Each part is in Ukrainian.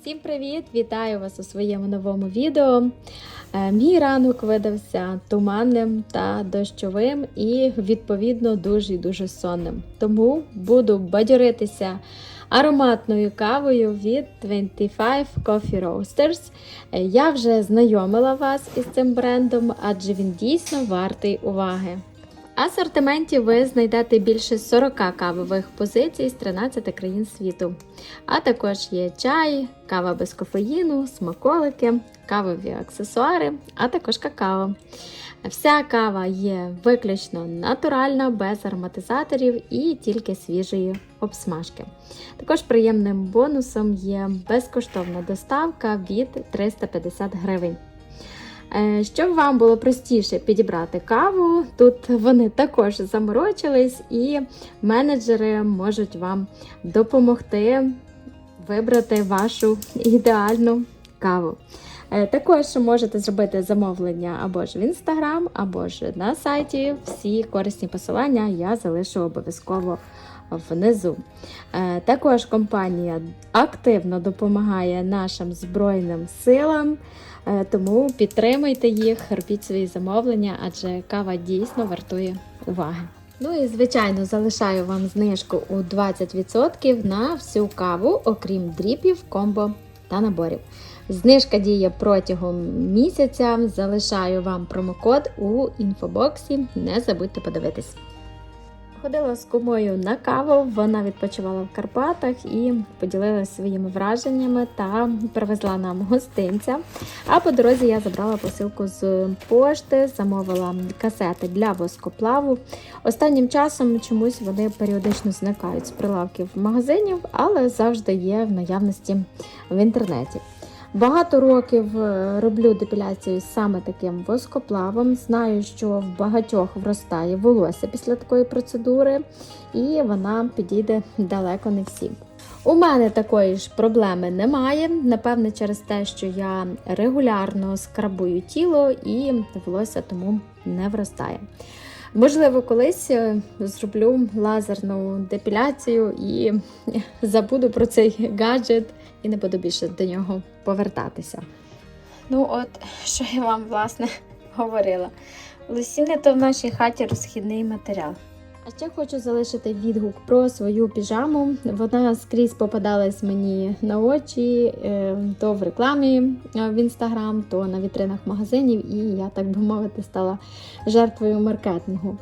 Всім привіт! Вітаю вас у своєму новому відео. Е, Мій ранок видався туманним та дощовим і, відповідно, дуже і дуже сонним. Тому буду бадьоритися ароматною кавою від 25 Coffee Roasters. Е, Я вже знайомила вас із цим брендом, адже він дійсно вартий уваги. Асортименті ви знайдете більше 40 кавових позицій з 13 країн світу. А також є чай, кава без кофеїну, смаколики, кавові аксесуари, а також какао. Вся кава є виключно натуральна, без ароматизаторів і тільки свіжої обсмажки. Також приємним бонусом є безкоштовна доставка від 350 гривень. Е, Щоб вам було простіше підібрати каву, тут вони також заморочились, і менеджери можуть вам допомогти вибрати вашу ідеальну каву. Е, Також можете зробити замовлення або ж в інстаграм, або ж на сайті. Всі корисні посилання я залишу обов'язково внизу. Е, Також компанія активно допомагає нашим Збройним силам. Е, Тому підтримуйте їх, робіть свої замовлення, адже кава дійсно вартує уваги. Ну і звичайно залишаю вам знижку у 20% на всю каву, окрім дріпів, комбо та наборів. Знижка діє протягом місяця. Залишаю вам промокод у інфобоксі. Не забудьте подивитись. Ходила з кумою на каву, вона відпочивала в Карпатах і поділилася своїми враженнями та привезла нам гостинця. А по дорозі я забрала посилку з пошти, замовила касети для воскоплаву. Останнім часом чомусь вони періодично зникають з прилавків магазинів, але завжди є в наявності в інтернеті. Багато років е, роблю депіляцію саме таким воскоплавом. Знаю, що в багатьох вростає волосся після такої процедури, і вона підійде далеко не всім. У мене такої ж проблеми немає. Напевне, через те, що я регулярно скрабую тіло і волосся тому не вростає. Можливо, колись е, зроблю лазерну депіляцію і забуду про цей гаджет і не буду більше до нього повертатися. Ну, от, що я вам власне говорила. Лосіння то в нашій хаті розхідний матеріал. Ще хочу залишити відгук про свою піжаму. Вона скрізь попадалась мені на очі, е, то в рекламі е, в інстаграм, то на вітринах магазинів, і я, так би мовити, стала жертвою маркетингу.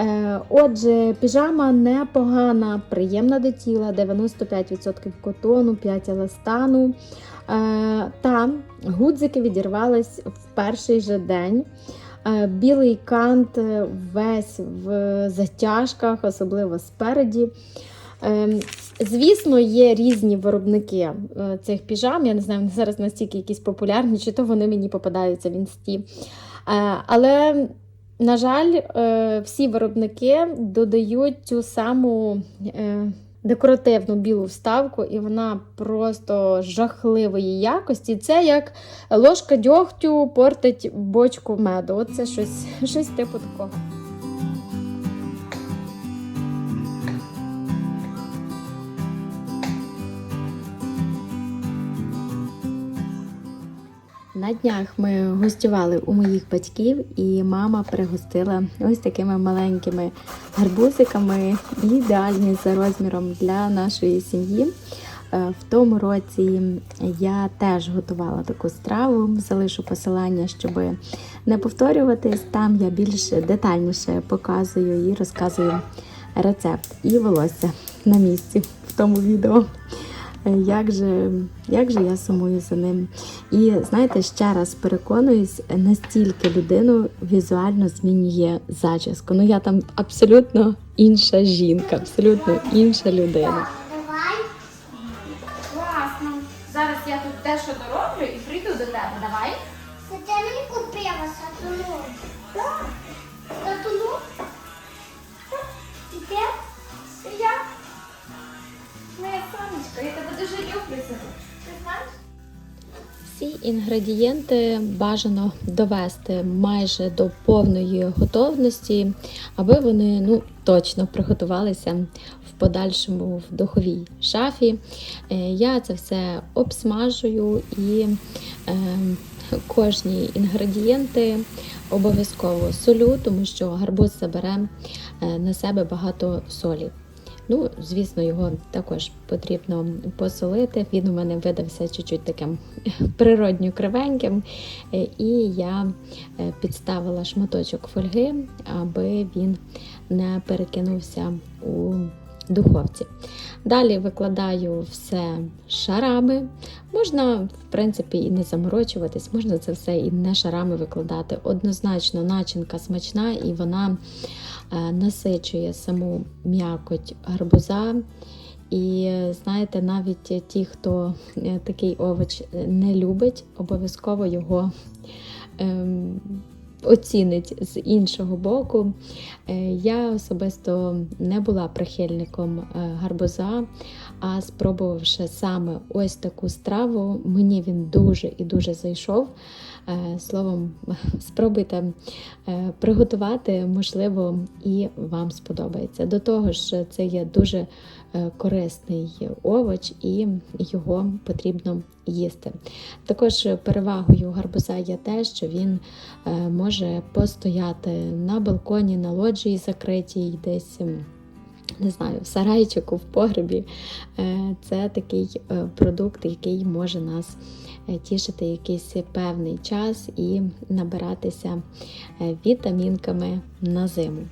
Е, Отже, піжама непогана, приємна до тіла, 95% котону, 5 еластану. Та гудзики відірвались в перший же день. Е, Білий кант е, весь в затяжках, особливо спереді. Е, Звісно, є різні виробники цих піжам. Я не знаю, вони зараз настільки якісь популярні, чи то вони мені попадаються в інсті. Але, на жаль, всі виробники додають цю саму декоративну білу вставку, і вона просто жахливої якості. Це як ложка дьогтю портить бочку меду. Оце щось, щось типу такого. На днях ми гостювали у моїх батьків, і мама пригостила ось такими маленькими гарбузиками, ідеальні за розміром для нашої сім'ї. Е, В тому році я теж готувала таку страву. Залишу посилання, щоб не повторюватись. Там я більш детальніше показую і розказую рецепт і волосся на місці в тому відео. Як же, як же я сумую за ним. І знаєте, ще раз переконуюсь, настільки людину візуально змінює зачіску. Ну я там абсолютно інша жінка, абсолютно інша людина. Давай. Класно. Зараз я тут дещо дороблю і прийду до тебе. Давай. Це ти мені купила сатуну. Так. Сатуну? Тепер Я. Сонечко, я тебе дуже люблю. Знаєш? Всі інгредієнти бажано довести майже до повної готовності, аби вони ну, точно приготувалися в подальшому в духовій шафі. Е, Я це все обсмажую і е, кожні інгредієнти обов'язково солю, тому що гарбуз забере е, на себе багато солі. Ну, звісно, його також потрібно посолити. Він у мене видався чуть-чуть таким природньо кривеньким, Е, і я е, підставила шматочок фольги, аби він не перекинувся у духовці. Далі викладаю все шарами. Можна, в принципі, і не заморочуватись, можна це все і не шарами викладати. Однозначно, начинка смачна і вона е, насичує саму м'якоть гарбуза. І знаєте, навіть ті, хто е, такий овоч не любить, обов'язково його ем, оцінить з іншого боку. Е, Я особисто не була прихильником е, гарбуза, а спробувавши саме ось таку страву, мені він дуже і дуже зайшов. Е, Словом, спробуйте е, приготувати, можливо, і вам сподобається. До того ж, це є дуже е, корисний овоч, і його потрібно їсти. Також перевагою гарбуза є те, що він може постояти на балконі, на лоджії закритій, десь. Не знаю, в сарайчику, в погребі. Це такий продукт, який може нас тішити якийсь певний час і набиратися е, вітамінками на зиму.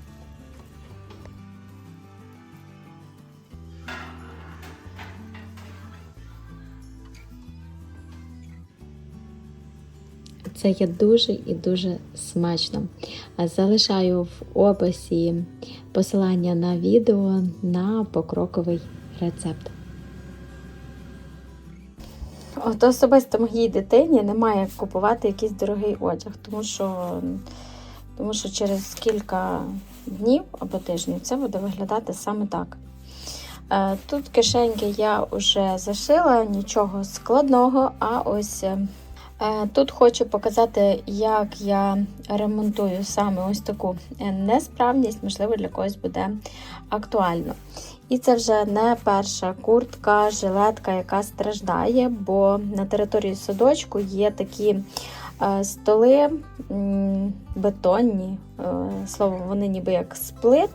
Це є дуже і дуже смачно. Залишаю в описі посилання на відео на покроковий рецепт. От особисто моїй дитині немає купувати якийсь дорогий одяг, тому що, тому що через кілька днів або тижнів це буде виглядати саме так. Е, Тут кишеньки я вже зашила, нічого складного, а ось е, Е, Тут хочу показати, як я ремонтую саме ось таку несправність, можливо, для когось буде актуально. І це вже не перша куртка, жилетка, яка страждає, бо на території садочку є такі е, столи бетонні, словом, вони ніби як сплит.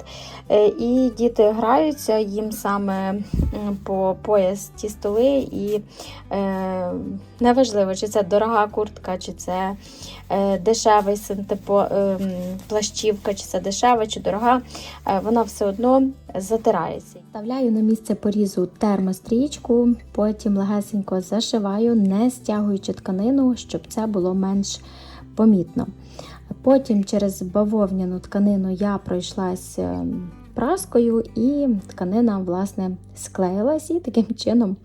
Е, І діти граються, їм саме по пояс ті столи, і е, неважливо, чи це дорога куртка, чи це е, дешевий синтепо, е, плащівка, чи це дешева, чи дорога, е, вона все одно затирається. Вставляю на місце порізу термострічку, потім легесенько зашиваю, не стягуючи тканину, щоб це було менш помітно. Потім через бавовняну тканину я пройшлась праскою, і тканина власне склеїлась і таким чином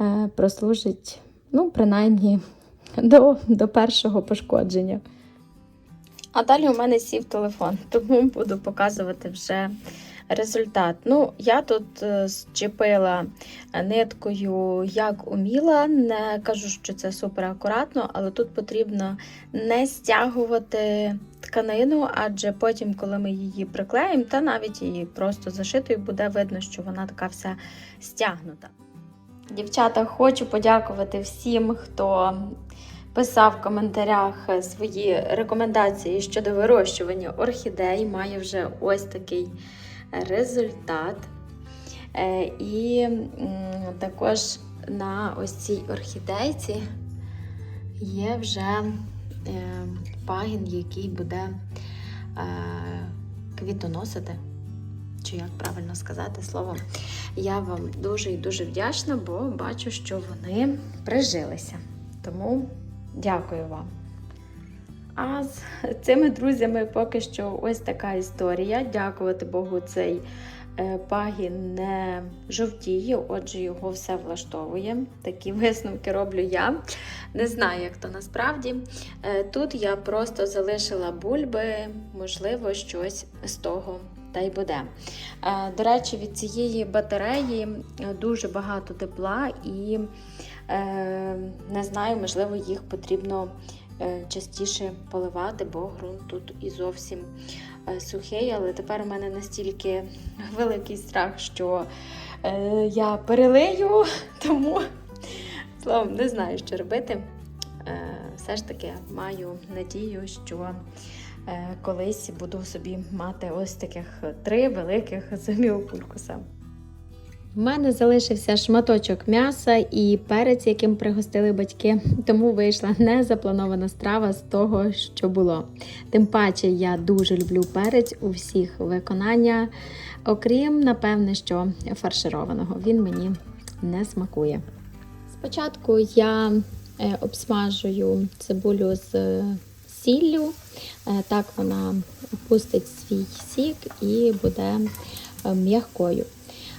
е, прослужить, ну, принаймні, до, до першого пошкодження. А далі у мене сів телефон, тому буду показувати вже результат. Ну, я тут е, зчепила ниткою як уміла. Не кажу, що це супер акуратно, але тут потрібно не стягувати тканину, адже потім, коли ми її приклеїмо, та навіть її просто зашитою, буде видно, що вона така вся стягнута. Дівчата, хочу подякувати всім, хто писав в коментарях свої рекомендації щодо вирощування орхідей. Має вже ось такий результат. Е, І також на ось цій орхідейці є вже е, пагін, який буде е, квітоносити. Чи як правильно сказати словом, я вам дуже і дуже вдячна, бо бачу, що вони прижилися. Тому дякую вам. А з цими друзями поки що ось така історія. Дякувати Богу, цей е, пагін не жовтіє, отже, його все влаштовує. Такі висновки роблю я. Не знаю, як то насправді. Е, Тут я просто залишила бульби, можливо, щось з того та й буде. Е, До речі, від цієї батареї дуже багато тепла і Не знаю, можливо, їх потрібно частіше поливати, бо ґрунт тут і зовсім е, сухий, але тепер у мене настільки великий страх, що е, я перелию, тому словом, не знаю, що робити. Е, Все ж таки маю надію, що е, колись буду собі мати ось таких три великих зоміопулькуса. В мене залишився шматочок м'яса і перець, яким пригостили батьки, тому вийшла незапланована страва з того, що було. Тим паче я дуже люблю перець у всіх виконання, окрім, напевне, що фаршированого. Він мені не смакує. Спочатку я е, обсмажую цибулю з е, сіллю, Е, так вона пустить свій сік і буде м'якою.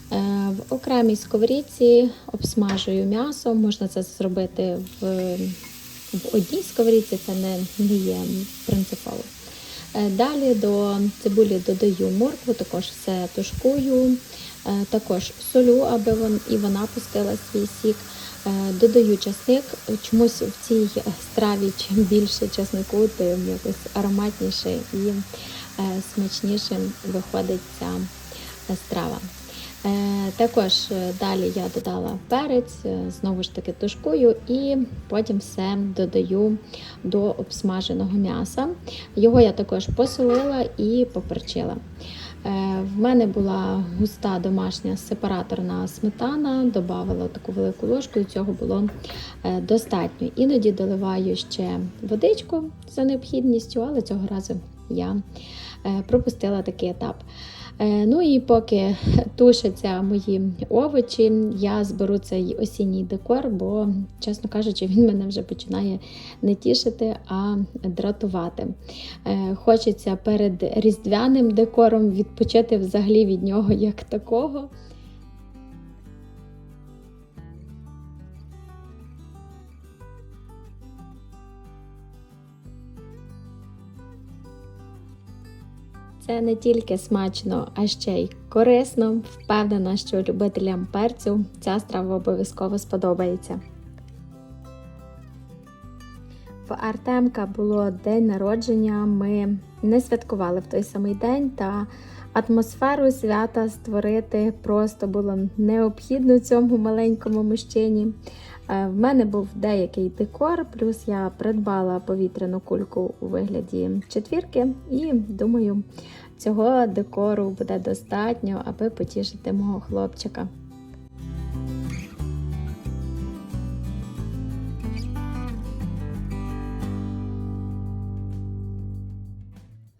В окремій сковорідці обсмажую м'ясо. Можна це зробити в, в одній сковорідці, це не, є принципово. Е, Далі до цибулі додаю моркву, також все тушкую, е, також солю, аби вон, і вона пустила свій сік. Е, Додаю часник. Чомусь в цій страві чим більше часнику, тим якось ароматніше і е, смачнішим виходить ця е, страва. Е, Також е, далі я додала перець, е, знову ж таки тушкую, і потім все додаю до обсмаженого м'яса. Його я також посолила і поперчила. В мене була густа домашня сепараторна сметана, додавала таку велику ложку, і цього було достатньо. Іноді доливаю ще водичку за необхідністю, але цього разу я пропустила такий етап. Е, Ну і поки тушаться мої овочі, я зберу цей осінній декор, бо, чесно кажучи, він мене вже починає не тішити, а дратувати. Е, Хочеться перед різдвяним декором відпочити взагалі від нього як такого. Це не тільки смачно, а ще й корисно. Впевнена, що любителям перцю ця страва обов'язково сподобається. Артемка було день народження. Ми не святкували в той самий день, та атмосферу свята створити просто було необхідно цьому маленькому мужчині. Е, В мене був деякий декор, плюс я придбала повітряну кульку у вигляді четвірки, і думаю, цього декору буде достатньо, аби потішити мого хлопчика.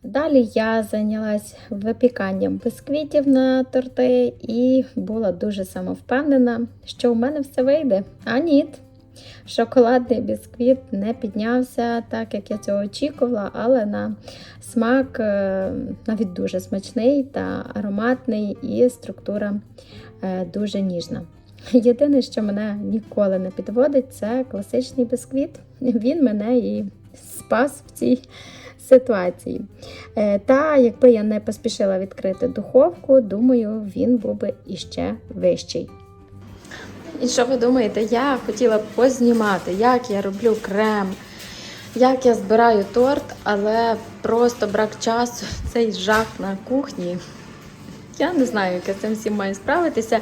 Далі я зайнялась випіканням бисквітів на торти і була дуже самовпевнена, що у мене все вийде. А ні, шоколадний бісквіт не піднявся так, як я цього очікувала, але на смак е, навіть дуже смачний та ароматний, і структура е, дуже ніжна. Єдине, що мене ніколи не підводить, це класичний бісквіт. Він мене і спас в цій ситуації. Е, Та якби я не поспішила відкрити духовку, думаю, він був би іще вищий. І що ви думаєте, я хотіла б познімати, як я роблю крем, як я збираю торт, але просто брак часу, цей жах на кухні. Я не знаю, як я цим всім маю справитися.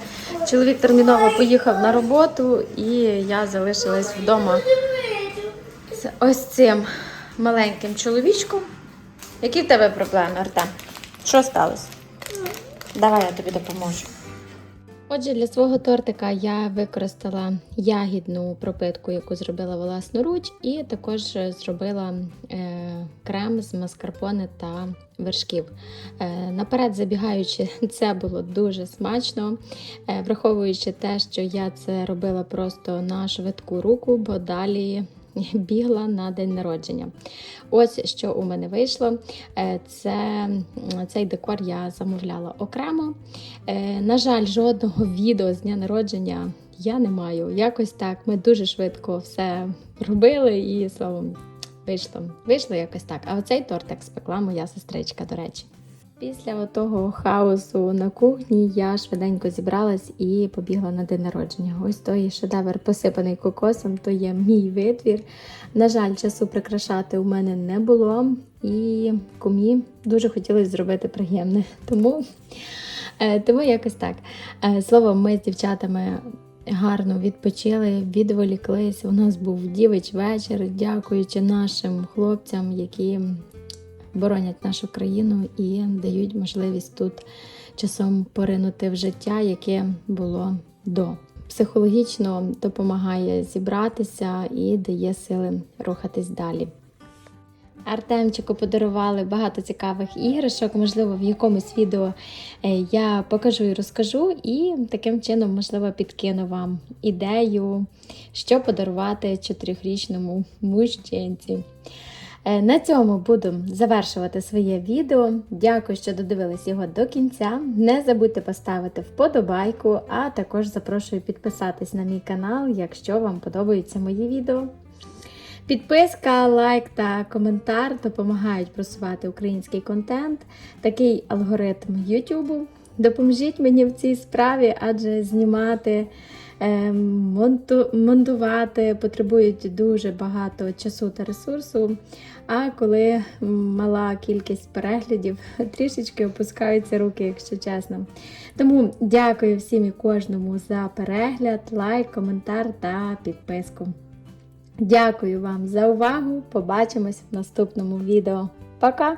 Чоловік терміново поїхав на роботу, і я залишилась вдома ось цим маленьким чоловічком. Які в тебе проблеми, Артем? Що сталося? Давай я тобі допоможу. Отже, для свого тортика я використала ягідну пропитку, яку зробила власноруч, і також зробила е, крем з маскарпоне та вершків. Е, наперед забігаючи, це було дуже смачно, е, враховуючи те, що я це робила просто на швидку руку, бо далі бігла на день народження. Ось що у мене вийшло. Е, Це, цей декор я замовляла окремо. Е, На жаль, жодного відео з дня народження я не маю. Якось так. Ми дуже швидко все робили і словом. Вийшло, вийшло якось так. А оцей тортик спекла моя сестричка, до речі. Після того хаосу на кухні я швиденько зібралась і побігла на день народження. Ось той шедевр посипаний кокосом, то є мій витвір. На жаль, часу прикрашати у мене не було, і кумі дуже хотілося зробити приємне. Тому, е, тому якось так. Е, Словом, ми з дівчатами гарно відпочили, відволіклись. У нас був дівич вечір, дякуючи нашим хлопцям, які боронять нашу країну і дають можливість тут часом поринути в життя, яке було до. Психологічно допомагає зібратися і дає сили рухатись далі. Артемчику подарували багато цікавих іграшок. Можливо, в якомусь відео е, я покажу і розкажу, і таким чином, можливо, підкину вам ідею, що подарувати чотирьохрічному мужчинці. Е, На цьому буду завершувати своє відео. Дякую, що додивились його до кінця. Не забудьте поставити вподобайку, а також запрошую підписатись на мій канал, якщо вам подобаються мої відео. Підписка, лайк та коментар допомагають просувати український контент, такий алгоритм YouTube. Допоможіть мені в цій справі, адже знімати, монтувати потребують дуже багато часу та ресурсу. А коли мала кількість переглядів, трішечки опускаються руки, якщо чесно. Тому дякую всім і кожному за перегляд, лайк, коментар та підписку. Дякую вам за увагу. Побачимось в наступному відео. Пока!